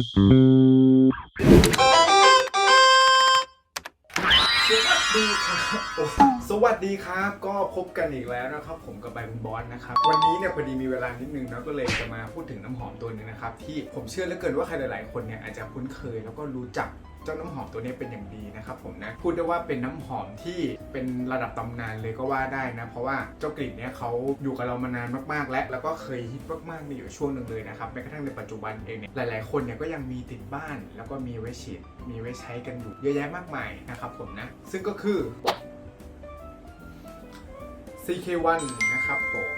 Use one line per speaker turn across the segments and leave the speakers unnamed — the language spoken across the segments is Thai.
สวัสดีครับสวัสดีครับ ก็พบกันอีกแล้วนะครับ ผมกับใบคุณบอสนะครับ วันนี้เนี่ยพอดีมีเวลานิดนึงนะก็เลยจะมาพูดถึงน้ำหอมตัวหนึงนะครับ ที่ผมเชื่อเหลือเกินว่าใครหลาย ๆ คนเนี่ยอาจจะคุ้นเคยแล้วก็รู้จัก เจ้าน้ำหอมตัวนี้เป็นอย่างดีนะครับผมนะพูดได้ว่าเป็นน้ำหอมที่เป็นระดับตำนานเลยก็ว่าได้นะ เพราะว่าเจ้ากลิ่นเนี่ยเขาอยู่กับเรามานานมากๆ แล้วแล้วก็เคยฮิตมากๆในอยู่ช่วงหนึ่งเลยนะครับแม้กระทั่งในปัจจุบันเองเนี่ยหลายๆ คนเนี่ยก็ยังมีติดบ้าน แล้วก็มีไว้ฉีดมีไว้ใช้กันอยู่เยอะแยะมากมายนะครับผมนะซึ่งก็คือ CK1 นะครับผม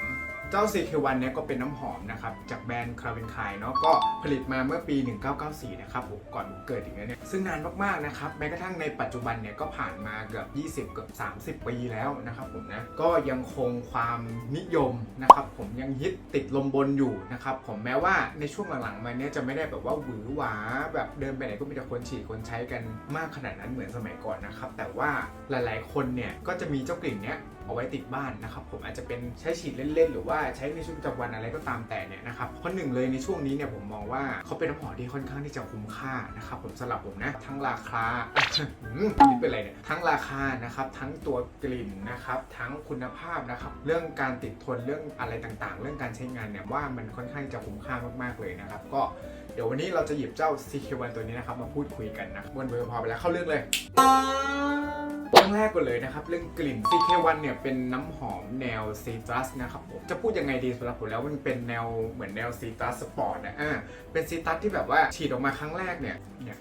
เจ้า CK1 เนี่ยก็เป็นน้ำหอมนะครับจากแบรนด์คาร์เวนคายเนาะก็ผลิตมาเมื่อปี 1994 นะครับผมก่อนผมเกิดอีกแล้วเนี่ยซึ่งนานมากๆนะครับแม้กระทั่งในปัจจุบันเนี่ยก็ผ่านมาเกือบ 20 เกือบ 30 ปีแล้วนะครับผมนะก็ยังคงความนิยมนะครับผมยังฮิตติดลมบนอยู่นะครับผมแม้ว่าในช่วงหลังๆมาเนี่ยจะไม่ได้แบบว่าหวือหวาแบบเดินไปไหนก็มีแต่คนฉีดคนใช้กันมากขนาดนั้นเหมือนสมัยก่อนนะครับแต่ว่าหลายๆคนเนี่ยก็จะมีเจ้ากลิ่นเนี้ย เอาไว้ติดบ้านนะครับผมอาจจะเป็นใช้ฉีดเล่นๆ หรือว่าใช้ในชีวิตประจำวันอะไรก็ตามแต่เนี่ยนะครับเพราะหนึ่งเลยในช่วงนี้เนี่ยผมมองว่าเขาเป็นน้ำหอมที่ค่อนข้างที่จะคุ้มค่านะครับผมสำหรับผมนะทั้งราคานี่เป็นอะไรเนี่ยทั้งราคานะครับทั้งตัวกลิ่นนะครับทั้งคุณภาพนะครับเรื่องการติดทนเรื่องอะไรต่างๆ เรื่องการใช้งานเนี่ยว่ามันค่อนข้างจะคุ้มค่ามากๆเลยนะครับก็เดี๋ยววันนี้เราจะหยิบเจ้า CK1 ตัวนี้นะครับมาพูดคุยกันนะวนเบอร์พอไปแล้วเข้าเรื่องเลย เรื่องแรกก่อนเลยนะครับเรื่องกลิ่น CK1 เนี่ยเป็นน้ำหอมแนวซีตรัสนะครับผมจะพูดยังไงดีสำหรับผมแล้วมันเป็นแนวเหมือนแนวซีตรัสสปอร์ตนะอ่าเป็นซีตรัสที่แบบว่าฉีดออกมาครั้งแรกเนี่ยเนี่ย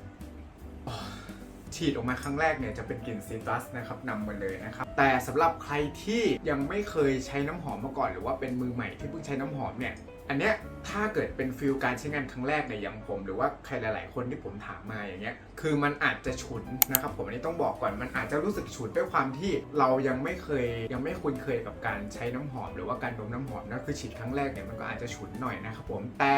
ฉีดออกมาครั้งแรกเนี่ยจะเป็นกลิ่นซีตรัสนะครับนำมาเลยนะครับ แต่สำหรับใครที่ยังไม่เคยใช้น้ำหอมมาก่อน หรือว่าเป็นมือใหม่ที่เพิ่งใช้น้ำหอมเนี่ย อันเนี้ยถ้าเกิดเป็นฟิลการใช้งานครั้งแรกเนี่ยอย่างผม หรือว่าใครหลาย ๆ คนที่ผมถามมาอย่างเงี้ยคือมันอาจจะฉุนนะครับผมอันนี้ต้องบอกก่อนมันอาจจะรู้สึกฉุนด้วยความที่เรายังไม่เคยยังไม่คุ้นเคยกับการใช้น้ำหอม หรือว่าการดมน้ำหอมนะคือฉีดครั้งแรกเนี่ยมันก็อาจจะฉุนหน่อยนะครับผมแต่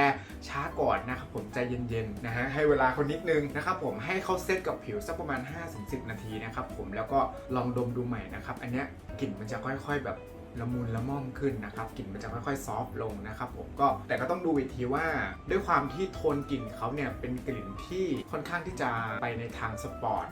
ช้าก่อนนะครับผมใจเย็น ๆ นะฮะให้เวลาเขานิดนึงนะครับผมให้เขาเซตกับผิวสักประมาณ 5-10 นาทีนะครับผมแล้วก็ลองดมดูใหม่นะครับอันเนี้ยกลิ่นมันจะค่อย ๆ แบบ ละมุนละม่อมขึ้นนะครับกลิ่นมันจะค่อยๆซอฟต์ลงนะครับผมก็แต่ก็ต้องดูอีกทีว่า ด้วยความที่โทนกลิ่นเขาเนี่ยเป็นกลิ่นที่ค่อนข้างที่จะไปในทางสปอร์ต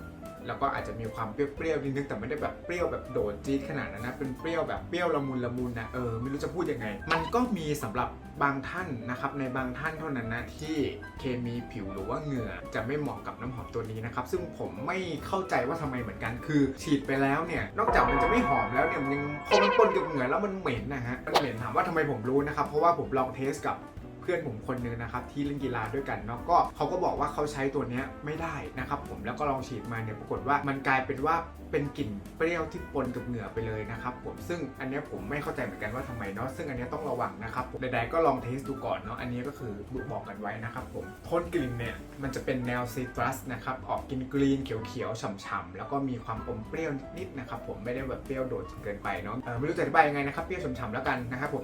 แล้วก็อาจจะมีความเปรี้ยวๆนิดนึงแต่ไม่ได้แบบเปรี้ยวแบบโดดจี๊ดขนาดนั้นนะเป็นเปรี้ยวแบบเปรี้ยวละมุนละมุนนะเออไม่รู้จะพูดยังไง มันก็มีสำหรับ บางท่านนะครับในบางท่านเท่านั้นนะที่เคมีผิวหรือว่าเหงื่อจะไม่เหมาะกับน้ำหอมตัวนี้นะครับซึ่งผมไม่เข้าใจว่าทำไมเหมือนกัน คือฉีดไปแล้วเนี่ยนอกจากมันจะไม่หอมแล้วเนี่ยมันยังพอมันปนกับเหงื่อแล้วมันเหม็นนะฮะมันเหม็นถามว่าทำไมผมรู้นะครับเพราะว่าผมลองเทสกับ เพื่อนผมคนนึงนะครับที่เล่นกีฬาด้วยกันเนาะก็เขาก็บอกว่าเขาใช้ตัวเนี้ยไม่ได้นะครับผมแล้วก็ลองฉีดมาเนี่ยปรากฏว่ามันกลายเป็นว่าเป็นกลิ่นเปรี้ยวที่ปนกับเหงื่อไปเลยนะครับผมซึ่งอันนี้ผมไม่เข้าใจเหมือนกันว่าทำไมเนาะซึ่งอันนี้ต้องระวังนะครับผมใดๆก็ลองเทสดูก่อนเนาะอันนี้ก็คือบอกกันไว้นะครับผมทนกลิ่นเนี่ย มันจะเป็นแนวซีตรัสนะครับ ออกกินกรีนเขียวๆฉ่ำๆแล้วก็มีความอมเปรี้ยวนิดๆนะครับผมไม่ได้แบบเปรี้ยวโดดจนเกินไปเนาะไม่รู้จะอธิบายยังไงนะครับเปรี้ยวฉ่ำๆแล้วกันนะครับผม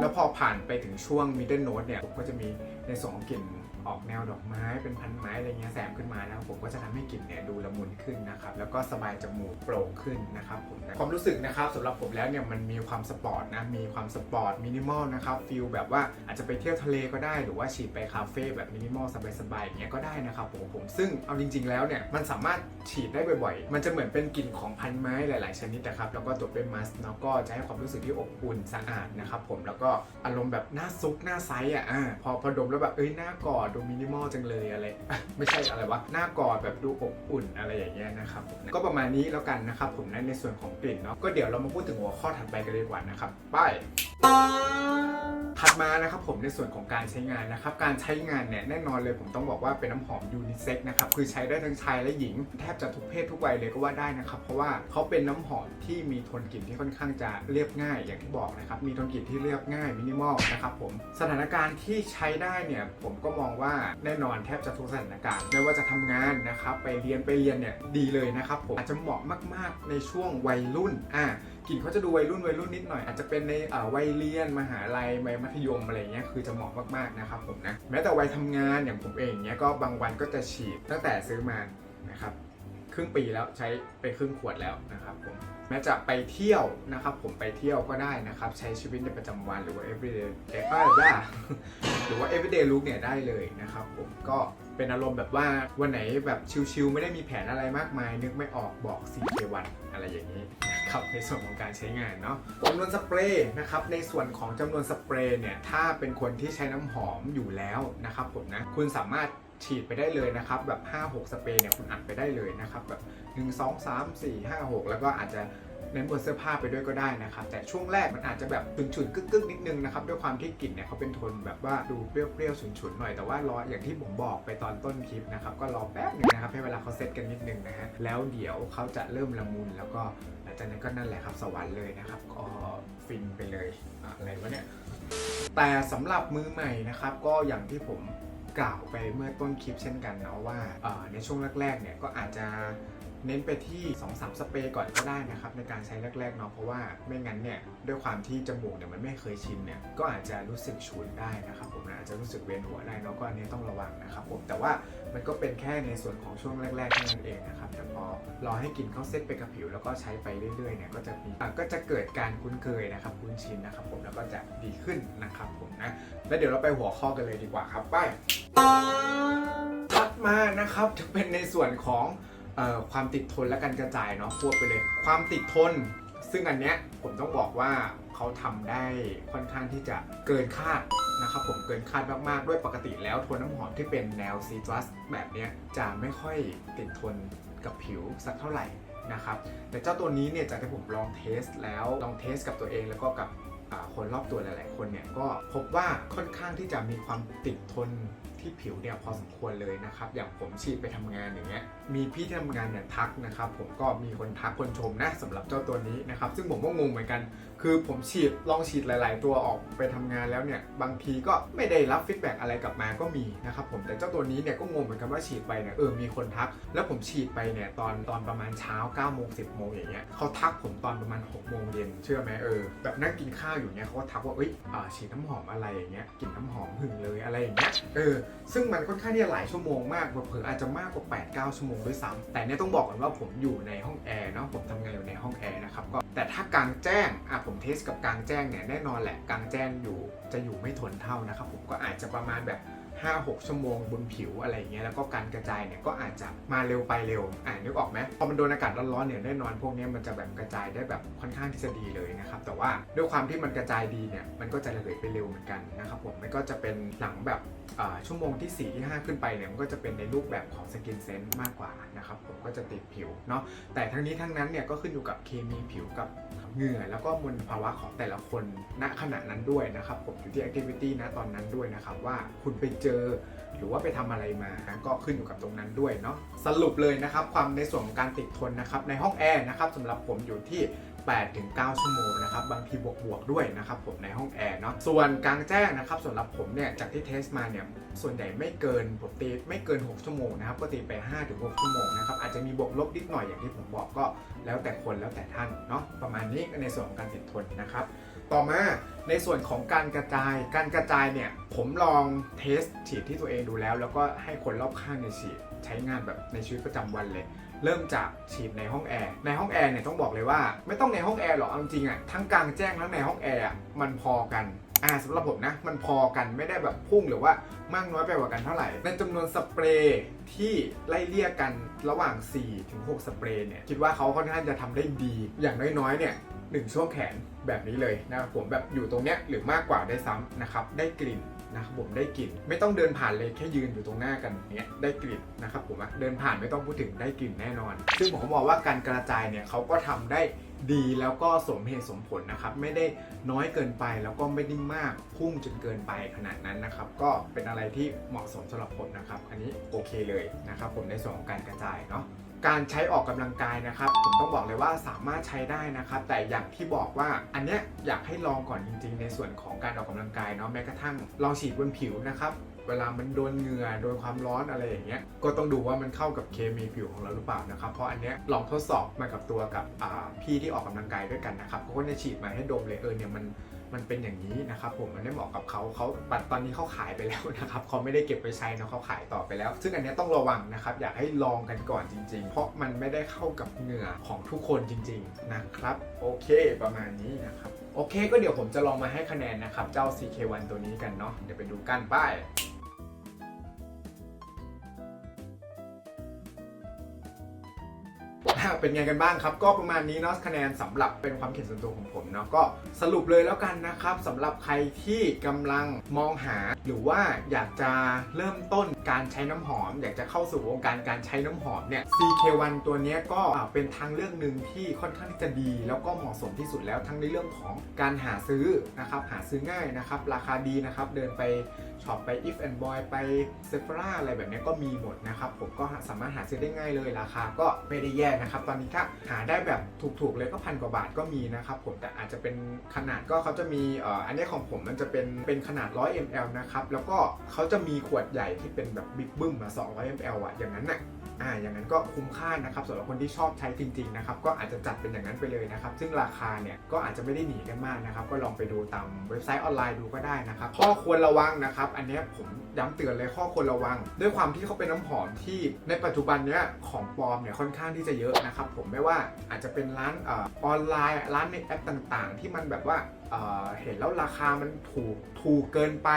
แล้วพอผ่านไปถึงช่วง middle note เนี่ยผมก็จะมีในส่วนของกลิ่น ออกแนวดอกไม้เป็นพันไม้อะไรเงี้ยแซมขึ้นมาแล้วผมก็จะทำให้กลิ่นเนี่ยดูละมุนขึ้นนะครับแล้วก็สบายจมูกโปร่งขึ้นนะครับผมนะความรู้สึกนะครับสำหรับผมแล้วเนี่ยมันมีความสปอร์ตนะมีความสปอร์ตมินิมอลนะครับฟิลแบบว่าอาจจะไปเที่ยวทะเลก็ได้หรือว่าฉีดไปคาเฟ่แบบมินิมอลสบายๆอย่างเงี้ยก็ได้นะครับผมผมซึ่งเอาจริง ๆแล้วเนี่ยมันสามารถฉีดได้บ่อยๆ มันจะเหมือนเป็นกลิ่นของพันไม้หลาย ๆ ชนิดนะครับแล้วก็ตัวเป็นมัสเนาะก็จะให้ความรู้สึกที่อบอุ่นสะอาดนะครับผมแล้วก็อารมณ์แบบหน้าซุกหน้าไซส์อะพอพอดมแล้วแบบเอ้ยหน้ากอดดูมินิมอลจังเลยอะไร ไม่ใช่อะไรวะ หน้ากอดแบบดูอบอุ่นอะไรอย่างเงี้ยนะครับผมก็ประมาณนี้แล้วกันนะครับผมในในส่วนของกลิ่นเนาะ ก็เดี๋ยวเรามาพูดถึงหัวข้อถัดไปกันเลยดีกว่านะครับ ไป มานะครับผมในส่วนของการใช้งานนะครับ การใช้งานเนี่ยแน่นอนเลยผมต้องบอกว่าเป็นน้ำหอมยูนิเซ็กนะครับคือใช้ได้ทั้งชายและหญิง แทบจะทุกเพศทุกวัยเลยก็ว่าได้นะครับ เพราะว่าเขาเป็นน้ำหอมที่มีโทนกลิ่นที่ค่อนข้างจะเรียบง่าย อย่างที่บอกนะครับมีโทนกลิ่นที่เรียบง่ายมินิมอลนะครับผมสถานการณ์ที่ใช้ได้เนี่ยผมก็มองว่าแน่นอนแทบจะทุกสถานการณ์ไม่ว่าจะทำงานนะครับไปเรียนไปเรียนเนี่ยดีเลยนะครับผมอาจจะเหมาะมาก ๆ ในช่วงวัยรุ่นอะกลิ่นเขาจะดูวัยรุ่นวัยรุ่นนิดหน่อยอาจจะเป็นในวัยเรียนมหาลัยวัยมัธยมอะไรเงี้ยคือจะเหมาะมากๆนะครับผมนะแม้แต่วัยทำงานอย่างผมเองเนี้ยก็บางวันก็จะฉีดตั้งแต่ซื้อมานะครับ รึ่งปีแล้วใช้ไปครึ่งขวดแล้วนะครับผมแม้จะไปเที่ยวนะครับ ผมไปเที่ยวก็ได้นะครับ ใช้ชีวิตในประจำวันหรือว่า everyday เอ้ยอ่าได้หรือว่า everyday look เนี่ยได้เลยนะครับ ผมก็เป็นอารมณ์แบบว่าวันไหนแบบชิลๆไม่ได้มีแผนอะไรมากมาย นึกไม่ออกบอก CK1 อะไรอย่างนี้นะครับในส่วนของการใช้งานเนาะจำนวนสเปรย์นะครับในส่วนของจำนวนสเปรย์เนี่ยถ้าเป็นคนที่ใช้น้ำหอมอยู่แล้วนะครับผมนะคุณสามารถ ฉีดไปได้เลยนะครับแบบ 5-6 สเปรย์เนี่ยคุณอัดไปได้เลยนะครับแบบ 1 2 3 4 5 6 แล้วก็อาจจะเน้นบนเสื้อผ้าไปด้วยก็ได้นะครับ แต่ช่วงแรกมันอาจจะแบบฉุนๆกึกๆนิดนึงนะครับ ด้วยความที่กลิ่นเนี่ยเขาเป็นโทนแบบว่าดูเปรี้ยวๆฉุนๆหน่อยแต่ว่ารออย่างที่ผมบอกไปตอนต้นคลิปนะครับ ก็รอแป๊บหนึงนะครับ ให้เวลาเขาเซตกันนิดนึงนะฮะแล้วเดี๋ยวเขาจะเริ่มละมุนแล้วก็หลังจากนั้นก็นั่นแหละครับสวรรค์เลยนะครับ ก็ฟินไปเลยอะไรวะเนี่ยแต่สำหรับมือใหม่นะครับ ก็อย่างที่ผม กล่าวไปเมื่อต้นคลิปเช่นกันเนาะว่าในช่วงแรกๆเนี่ยก็อาจจะเน้นไปที่ 2-3 สเปรย์ก่อนก็ได้นะครับในการใช้แรกๆเนาะเพราะว่าไม่งั้นเนี่ยด้วยความที่จมูกเนี่ยมันไม่เคยชินเนี่ยก็อาจจะรู้สึกฉุนได้นะครับผมนะอาจจะรู้สึกเวียนหัวได้เนาะก็อันนี้ต้องระวังนะครับผมแต่ว่ามันก็เป็นแค่ในส่วนของช่วงแรกๆเท่านั้นเองนะครับแต่พอรอให้กลินเข้าเส้นไปกับผิว แล้วก็ใช้ไปเรื่อยๆเนี่ยก็จะมีก็จะเกิดการคุ้นเคยนะครับคุ้นชินนะครับผมแล้วก็จะดีขึ้นนะครับผมนะแล้วเดี๋ยวเราไปหัวข้อกันเลยดีกว่าครับไปถัดมานะครับจะเป็นในส่วนของ ความติดทนและการกระจายเนาะควบไปเลย ความติดทน ซึ่งอันเนี้ยผมต้องบอกว่าเขาทำได้ค่อนข้างที่จะเกินคาดนะครับผมเกินคาดมากๆด้วยปกติแล้วโทนน้ำหอมที่เป็นแนวซีตรัสแบบเนี้ยจะไม่ค่อยติดทนกับผิวสักเท่าไหร่นะครับแต่เจ้าตัวนี้เนี่ยจากที่ผมลองเทสแล้วลองเทสกับตัวเองแล้วก็กับคนรอบตัวหลาย ๆ คนเนี่ยก็พบว่าค่อนข้างที่จะมีความติดทนที่ผิวเนี่ยพอสมควรเลยนะครับ อย่างผมฉีดไปทำงานอย่างเงี้ยมีพี่ที่ทำงานเนี่ยทักนะครับผมก็มีคนทักคนชมนะสำหรับเจ้าตัวนี้นะครับ ซึ่งผมก็งงเหมือนกัน คือผมฉีดลองฉีดหลาย ๆ ตัวออกไปทำงานแล้วเนี่ยบางทีก็ไม่ได้รับฟีดแบ็กอะไรกลับมาก็มีนะครับผมแต่เจ้าตัวนี้เนี่ยก็งงเหมือนกันว่าฉีดไปเนี่ยเออมีคนทัก แล้วผมฉีดไปเนี่ยตอนตอนประมาณเช้า9โมง10โมงอย่างเงี้ยเขาทักผมตอนประมาณ6โมงเย็นเชื่อไหมเออแบบนั่งกินข้าวอยู่เนี่ยเขาก็ทักว่าเอ้ยอ่าฉีดน้ำหอมอะไรอย่างเงี้ยกลิ่นน้ำหอมหึงเลยอะไรอย่างเงี้ยเออซึ่งมันค่อนข้างที่จะหลายชั่วโมงมากเผลออาจจะมากกว่า 8 9 ชั่วโมงด้วยซ้ำแต่เนี่ยต้องบอกก่อนว่าผมอยู่ในห้องแอร์เนาะผมทำงานอยู่ในห้องแอร์นะครับก็แต่ถ้ากลางแจ้งอะผมเทสกับกลางแจ้งเนี่ยแน่นอนแหละกลางแจ้งอยู่จะอยู่ไม่ทนเท่านะครับผมก็อาจจะประมาณแบบ5-6 ชั่วโมงบนผิวอะไรอย่างเงี้ยแล้วก็การกระจายเนี่ยก็อาจจะมาเร็วไปเร็วอ่านึกออกไหมพอมันโดนอากาศร้อนๆเนี่ยแน่นอนพวกเนี้ยมันจะแบบกระจายได้แบบค่อนข้างที่จะดีเลยนะครับแต่ว่าด้วยความที่มันกระจายดีเนี่ยมันก็จะระเหยไปเร็วเหมือนกันนะครับผมมันก็จะเป็นหลังแบบ ชั่วโมงที่ 4 ที่ 5 ขึ้นไปเนี่ยมันก็จะเป็นในรูปแบบของสกินเซนต์มากกว่านะครับผมก็จะติดผิวเนาะแต่ทั้งนี้ทั้งนั้นเนี่ยก็ขึ้นอยู่กับเคมีผิวกับเหงื่อแล้วก็มลภาวะของแต่ละคนณขณะนั้นด้วยนะครับผมอยู่ที่ activity นะตอนนั้นด้วยนะครับว่าคุณไปเจอหรือว่าไปทำอะไรมาก็ขึ้นอยู่กับตรงนั้นด้วยเนาะสรุปเลยนะครับความในส่วนของการติดทนนะครับในห้องแอร์นะครับสำหรับผมอยู่ที่ 8ถึง9ชั่วโมงนะครับบางทีบวกบวกๆด้วยนะครับผมในห้องแอร์เนาะส่วนกลางแจ้งนะครับสำหรับผมเนี่ยจากที่เทสมาเนี่ยส่วนใหญ่ไม่เกินผมตีไม่เกิน 6 ชั่วโมงนะครับก็ตีไป5ถึง6ชั่วโมงนะครับอาจจะมีบวกลบนิดหน่อยอย่างที่ผมบอกก็ แล้วแต่คนแล้วแต่ท่านเนาะประมาณนี้ในส่วนของการติดทนนะครับต่อมาในส่วนของการกระจาย การกระจายเนี่ยผมลองเทสฉีดที่ตัวเองดูแล้ว แล้วก็ให้คนรอบข้างในฉีดใช้งานแบบในชีวิตประจำวันเลย เริ่มจากฉีดในห้องแอร์ ในห้องแอร์เนี่ยต้องบอกเลยว่า ไม่ต้องในห้องแอร์หรอกเอาจริงอะทั้งกลางแจ้งทั้งในห้องแอร์มันพอกันอ่าสำหรับผมนะ มันพอกันไม่ได้แบบพุ่งหรือว่ามากน้อยไปกว่ากันเท่าไหร่ ในจำนวนสเปรย์ที่ไล่เลี่ยกันระหว่าง 4 ถึง 6 สเปรย์เนี่ย คิดว่าเขาค่อนข้างจะทำได้ดี อย่างน้อยๆ เนี่ยหนึ่งช่วงแขนแบบนี้เลยนะครับผมแบบอยู่ตรงเนี้ยหรือมากกว่าได้ซ้ำนะครับ ได้กลิ่น นะครับผมได้กลิ่น ไม่ต้องเดินผ่านเลยแค่ยืนอยู่ตรงหน้ากันเนี้ยได้กลิ่นนะครับผมเดินผ่านไม่ต้องพูดถึงได้กลิ่นแน่นอน ซึ่งผมก็มองว่าการกระจายเนี่ยเขาก็ทำได้ดีแล้วก็สมเหตุสมผลนะครับ ไม่ได้น้อยเกินไปแล้วก็ไม่ได้มากพุ่งจนเกินไปขนาดนั้นนะครับ ก็เป็นอะไรที่เหมาะสมสำหรับผมนะครับ อันนี้โอเคเลยนะครับ ผมในส่วนของการกระจายเนาะ การใช้ออกกำลังกายนะครับ ผมต้องบอกเลยว่าสามารถใช้ได้นะครับ แต่อย่างที่บอกว่าอันเนี้ยอยากให้ลองก่อนจริง ๆ ในส่วนของการออกกำลังกายเนาะแม้กระทั่งลองฉีดบนผิวนะครับเวลามันโดนเหงื่อโดนความร้อนอะไรอย่างเงี้ยก็ต้องดูว่ามันเข้ากับเคมีผิวของเราหรือเปล่านะครับ เพราะอันเนี้ยลองทดสอบมากับตัวกับพี่ที่ออกกำลังกายด้วยกันนะครับเขาก็จะฉีดมาให้ดมเลยเออเนี่ยมัน มันเป็นอย่างนี้นะครับผมมันไม่เหมาะกับเขาเขาบัตรตอนนี้เขาขายไปแล้วนะครับเขาไม่ได้เก็บไปใช้เนะเขาขายต่อไปแล้ว ซึ่งอันนี้ต้องระวังนะครับอยากให้ลองกันก่อนจริง ๆ เพราะมันไม่ได้เข้ากับเหงื่อของทุกคนจริง ๆ นะครับ โอเคประมาณนี้นะครับโอเค ก็เดี๋ยวผมจะลองมาให้คะแนนนะครับเจ้า CK1 ตัวนี้กันเนาะเดี๋ยวไปดูกันป้าย เป็นไงกันบ้างครับ ก็ประมาณนี้เนาะคะแนนสำหรับเป็นความคิดส่วนตัวของผมเนาะก็สรุปเลยแล้วกันนะครับสำหรับใครที่กำลังมองหา หรือว่าอยากจะเริ่มต้นการใช้น้ำหอม อยากจะเข้าสู่วงการการใช้น้ำหอมเนี่ย CK1 ตัวนี้ก็เป็นทางเลือกหนึ่งที่ค่อนข้างที่จะดี แล้วก็เหมาะสมที่สุดแล้วทั้งในเรื่องของการหาซื้อนะครับหาซื้อง่ายนะครับ ราคาดีนะครับเดินไป ช็อปไป if and boy ไป Sephora อะไรแบบนี้ก็มีหมดนะครับ ผมก็สามารถหาซื้อได้ง่ายเลยราคาก็ไม่ได้แย่นะครับ ตอนนี้ถ้าหาได้แบบถูกๆเลยก็พันกว่าบาทก็มีนะครับผมแต่อาจจะเป็นขนาดก็เขาจะมีอันนี้ของผมมันจะเป็นเป็นขนาด 100 ml นะครับแล้วก็เขาจะมีขวดใหญ่ที่เป็นแบบบิ๊กบึ้มมา200 ml อะอย่างนั้นน่ะ อ่าอย่างนั้นก็คุ้มค่านะครับสำหรับคนที่ชอบใช้จริงๆนะครับก็อาจจะจัดเป็นอย่างนั้นไปเลยนะครับ ซึ่งราคาเนี่ยก็อาจจะไม่ได้หนีกันมากนะครับ ก็ลองไปดูตามเว็บไซต์ออนไลน์ดูก็ได้นะครับข้อควรระวังนะครับ อันนี้ผมย้ำเตือนเลยข้อควรระวัง ด้วยความที่เขาเป็นน้ำหอมที่ในปัจจุบันเนี้ยของปลอมเนี่ยค่อนข้างที่จะเยอะนะครับผมไม่ว่าอาจจะเป็นร้านอออนไลน์ร้านในแอปต่างๆ ที่มันแบบว่าเห็นแล้วราคามันถูกถูกเกินไป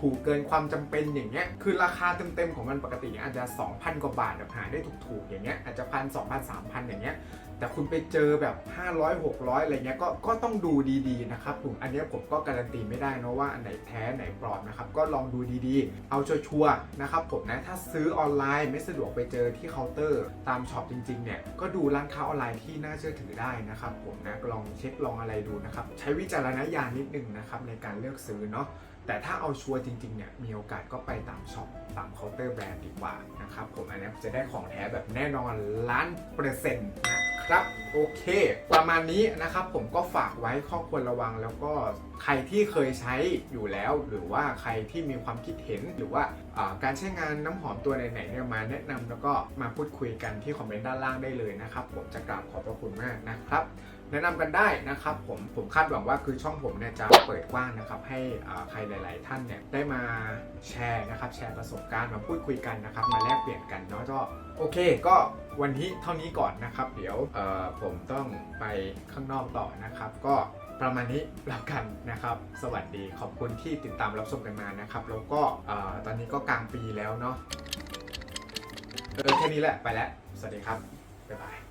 ถูกเกินความจำเป็นอย่างเงี้ยคือราคาเต็มๆของมันปกติอาจจะ 2,000 กว่าบาทแบบหาได้ถูกๆอย่างเงี้ยอาจจะพันสองพันสามพันอย่างเงี้ยแต่คุณไปเจอแบบ 500 600 อะไรเงี้ยก็ก็ต้องดูดีๆนะครับผมอันนี้ผมก็การันตีไม่ได้นะว่าอันไหนแท้ไหนปลอมนะครับก็ลองดูดีๆ เอาชัวร์ๆนะครับผมนะถ้าซื้อออนไลน์ไม่สะดวกไปเจอที่เคาน์เตอร์ตามช็อปจริงๆเนี่ยก็ดูร้านค้าออนไลน์ที่น่าเชื่อถือได้นะครับผมนะลองเช็คลองอะไรดูนะครับใช้วิจารณญาณนิดนึงนะครับในการเลือกซื้อเนาะ แต่ถ้าเอาชัวร์จริงๆเนี่ยมีโอกาสก็ไปตามช็อปตามเคาน์เตอร์แบรนด์ดีกว่านะครับผมอันนี้จะได้ของแท้แบบแน่นอนล้านเปอร์เซ็นต์นะครับโอเค ประมาณนี้นะครับผมก็ฝากไว้ข้อควรระวังแล้วก็ใครที่เคยใช้อยู่แล้ว หรือว่าใครที่มีความคิดเห็นหรือว่าาการใช้งานน้ำหอมตัวไหนๆเนี่ยมาแนะนำแล้วก็มาพูดคุยกันที่คอมเมนต์ด้านล่างได้เลยนะครับผมจะกราบขอบพระคุณมากนะครับ แนะนำกันได้นะครับผมผมคาดหวังว่าคือช่องผมเนี่ยจะเปิดกว้างนะครับ ให้ใครหลาย ๆ ท่านเนี่ยได้มาแชร์นะครับ แชร์ประสบการณ์มาพูดคุยกันนะครับ มาแลกเปลี่ยนกันเนาะก็โอเค ก็วันนี้เท่านี้ก่อนนะครับ เดี๋ยวผมต้องไปข้างนอกต่อนะครับ ก็ประมาณนี้แล้วกันนะครับ สวัสดีขอบคุณที่ติดตามรับชมกันมานะครับ แล้วก็ตอนนี้ก็กลางปีแล้วเนาะเออแค่นี้แหละไปแล้ว สวัสดีครับบ๊ายบาย